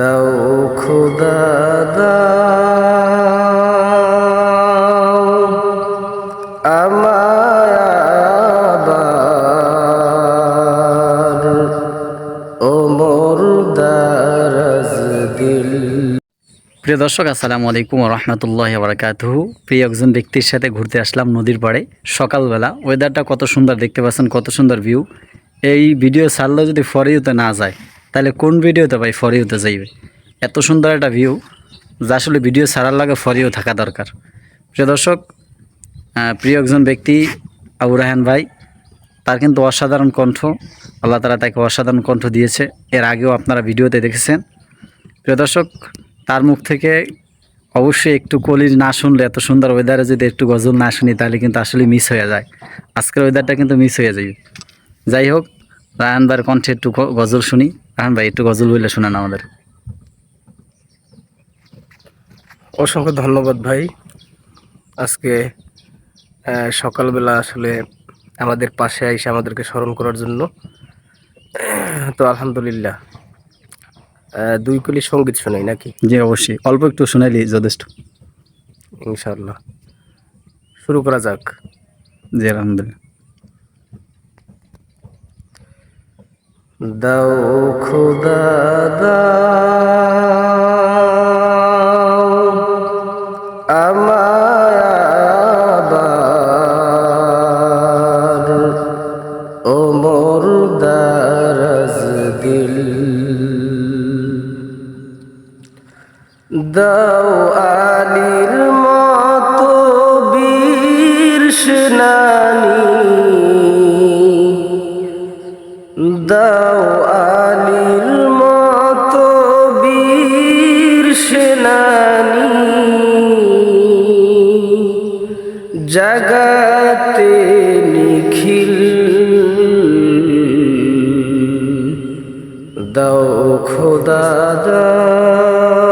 দাও খুদা, দাও আমায় আবার ওমর দারাজ দিল। প্রিয় দর্শক, আসসালামু আলাইকুম রহমতুল্লাহ বারাকাতুহু। প্রিয় একজন ব্যক্তির সাথে ঘুরতে আসলাম নদীর পাড়ে সকালবেলা। ওয়েদারটা কত সুন্দর দেখতে পাচ্ছেন, কত সুন্দর ভিউ এই ভিডিও ছাড়লেও যদি ফরিউতে না যায় তাহলে কোন ভিডিওতে ভাই ফরিউতে যাইবে? এত সুন্দর একটা ভিউ যা আসলে ভিডিও ছাড়ার লাগে ফরিও থাকা দরকার। প্রিয় দর্শক প্রিয় একজন ব্যক্তি, আবু রাহান ভাই, তার কিন্তু অসাধারণ কণ্ঠ, আল্লাহ তালা তাকে অসাধারণ কণ্ঠ দিয়েছে। এর আগেও আপনারা ভিডিওতে দেখেছেন। প্রিয় দর্শক, তার মুখ থেকে অবশ্যই একটু কলির না শুনলে, এত সুন্দর ওয়েদারে যদি একটু গজল না শুনি, তাহলে কিন্তু আসলে মিস হয়ে যায়। আজকের ওয়েদারটা কিন্তু মিস হয়ে যাবে। যাই হোক রায়ন ভাইয়ের কণ্ঠে একটু গজল শুনি। রায়ন ভাই একটু গজল বললে শোনান আমাদের। অসংখ্য ধন্যবাদ ভাই। আজকে সকালবেলা আসলে আমাদের পাশে এসে আমাদেরকে স্মরণ করার জন্য। তো আলহামদুলিল্লাহ দুই কলি সংগীত শোনাই নাকি? জি অবশ্যই। অল্প একটু শোনাইলি যথেষ্ট। ইনশাল্লাহ শুরু করা যাক। জি আলহামদুলিল্লাহ। দাও খুদা দাও আমায় আবার ওমর দারাজ দিল। দাও আলীর মতো বীর সেনানী দাও আলীর মতো বীর সেনানী। জাগাতে নিখিল। দাও খোদা দাও